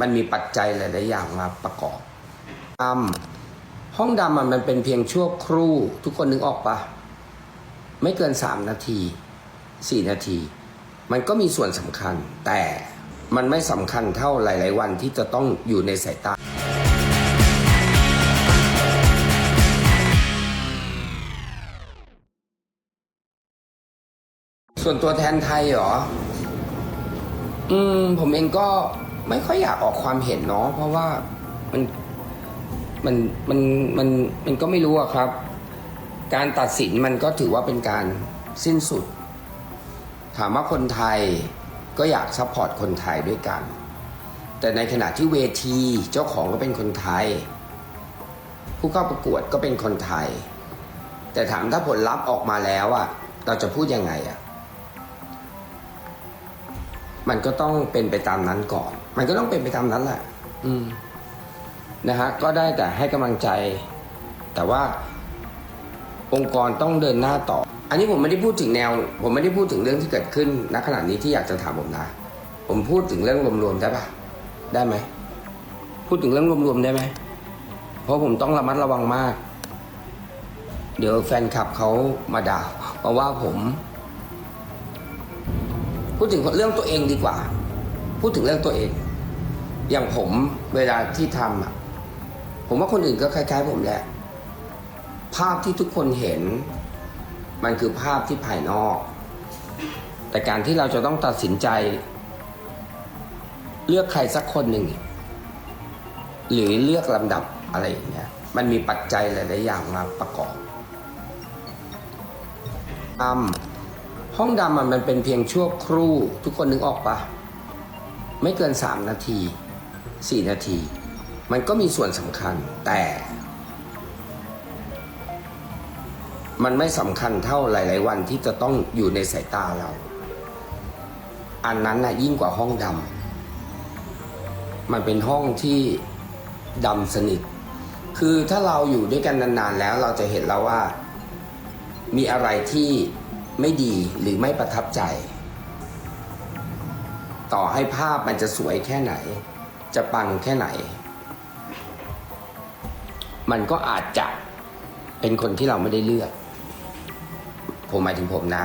มันมีปัจจัยหลาย ๆ อย่างมาประกอบดำห้องดำมันเป็นเพียงชั่วครู่ ทุกคนนึกออกปะไม่เกินสามนาทีสี่นาที มันก็มีส่วนสำคัญ แต่มันไม่สำคัญเท่าหลาย ๆ วันที่จะต้องอยู่ในสายตาส่วนตัวแทนไทยเหรอ อืม ผมเองก็ ไม่ค่อยอยากออกความเห็นเนาะเพราะว่ามันมันมันมันมันก็ไม่รู้อะครับ การตัดสินมันก็ถือว่าเป็นการสิ้นสุด ถามว่าคนไทยก็อยากซัพพอร์ตคนไทยด้วยกัน แต่ในขณะที่เวทีเจ้าของก็เป็นคนไทย ผู้เข้าประกวดก็เป็นคนไทย แต่ถามถ้าผลลัพธ์ออกมาแล้วอะเราจะพูดยังไงอะมันก็ต้องเป็นไปตามนั้นก่อน มันก็ต้องเป็นไปตามนั้นแหละ อืม นะฮะ ก็ได้แต่ให้กำลังใจ แต่ว่าองค์กรต้องเดินหน้าต่อ อันนี้ผมไม่ได้พูดถึงแนว ผมไม่ได้พูดถึงเรื่องที่เกิดขึ้นณขณะนี้ที่อยากจะถามผมนะ ผมพูดถึงเรื่องรวมๆได้ปะได้ไหม พูดถึงเรื่องรวมๆได้ไหม เพราะผมต้องระมัดระวังมาก เดี๋ยวแฟนคลับเขามาด่าเพราะว่าผม พูดถึงเรื่องตัวเองดีกว่า พูดถึงเรื่องตัวเอง อย่างผมเวลาที่ทำอะ ผมว่าคนอื่นก็คล้าย ๆ ผมแหละ ภาพที่ทุกคนเห็น มันคือภาพที่ภายนอก แต่การที่เราจะต้องตัดสินใจ เลือกใครสักคนหนึ่ง หรือเลือกลำดับอะไรอย่างเงี้ย มันมีปัจจัยหลาย ๆ อย่างมาประกอบอำห้องดำอะมันเป็นเพียงชั่วครู่ ทุกคนนึกออกปะไม่เกินสามนาที สี่นาที มันก็มีส่วนสำคัญแต่ มันไม่สำคัญเท่าหลาย ๆ วันที่จะต้องอยู่ในสายตาเรา อันนั้นน่ะยิ่งกว่าห้องดำมันเป็นห้องที่ดำสนิท คือถ้าเราอยู่ด้วยกันนาน ๆ แล้วเราจะเห็นแล้วว่า มีอะไรที่ไม่ดีหรือไม่ประทับใจ ต่อให้ภาพมันจะสวยแค่ไหน จะปังแค่ไหน มันก็อาจจะเป็นคนที่เราไม่ได้เลือก ผมหมายถึงผมนะ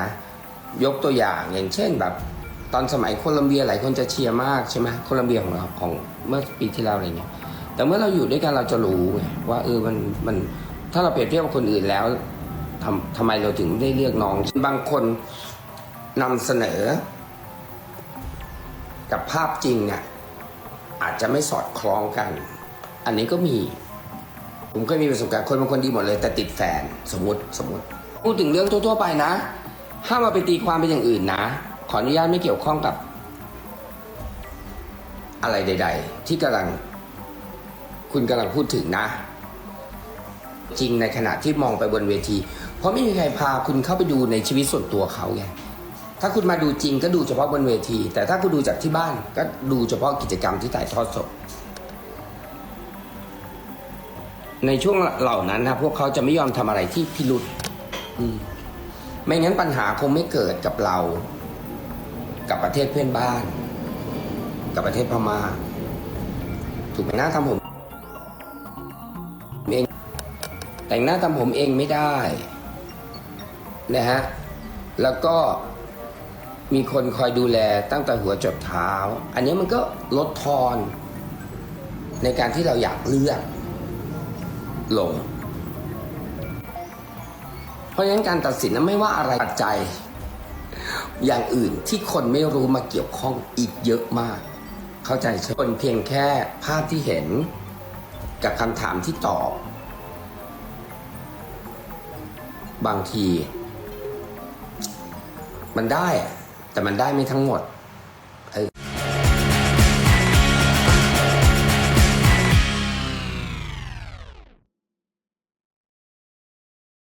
ยกตัวอย่างอย่างเช่นแบบตอนสมัยโคลัมเบียหลายคนจะเชียร์มากใช่ไหมโคลัมเบียของเราของเมื่อปีที่แล้วอะไรเงี้ยแต่เมื่อเราอยู่ด้วยกันเราจะรู้ไงว่าเออมันมันถ้าเราเปรียบเทียบกับคนอื่นแล้วทำทำไมเราถึงได้เลือกน้อง บางคนนำเสนอ กับภาพจริงเนี่ย อาจจะไม่สอดคล้องกัน อันนี้ก็มี ผมเคยมีประสบการณ์คนบางคนดีหมดเลย แต่ติดแฟนสมมติสมมติพูดถึงเรื่องทั่วๆไปนะห้ามมาไปตีความเป็นอย่างอื่นนะ ขออนุญาตไม่เกี่ยวข้องกับ อะไรใด ๆ ที่กำลัง คุณกำลังพูดถึงนะ จริงในขณะที่มองไปบนเวที เพราะไม่มีใครพาคุณเข้าไปดูในชีวิตส่วนตัวเขาไง ถ้าคุณมาดูจริงก็ดูเฉพาะบนเวที แต่ถ้าคุณดูจากที่บ้านก็ดูเฉพาะกิจกรรมที่ถ่ายทอดสด ในช่วงเหล่านั้นนะพวกเขาจะไม่ยอมทำอะไรที่พิรุษไม่งั้นปัญหาคงไม่เกิดกับเรา กับประเทศเพื่อนบ้าน กับประเทศพม่าถูกไหมนะทำผมเองแต่งหน้าทำผมเองไม่ได้นะฮะ แล้วก็ มีคนคอยดูแลตั้งแต่หัวจดเท้า อันนี้มันก็ลดทอน ในการที่เราอยากเลือกลง เพราะฉะนั้นการตัดสินนั้นไม่ว่าอะไรปัจจัย อย่างอื่นที่คนไม่รู้มาเกี่ยวข้องอีกเยอะมาก เข้าใจใช่คนเพียงแค่ภาพที่เห็นกับคำถามที่ตอบ บางที มันได้ แต่มันได้ไม่ทั้งหมดเออ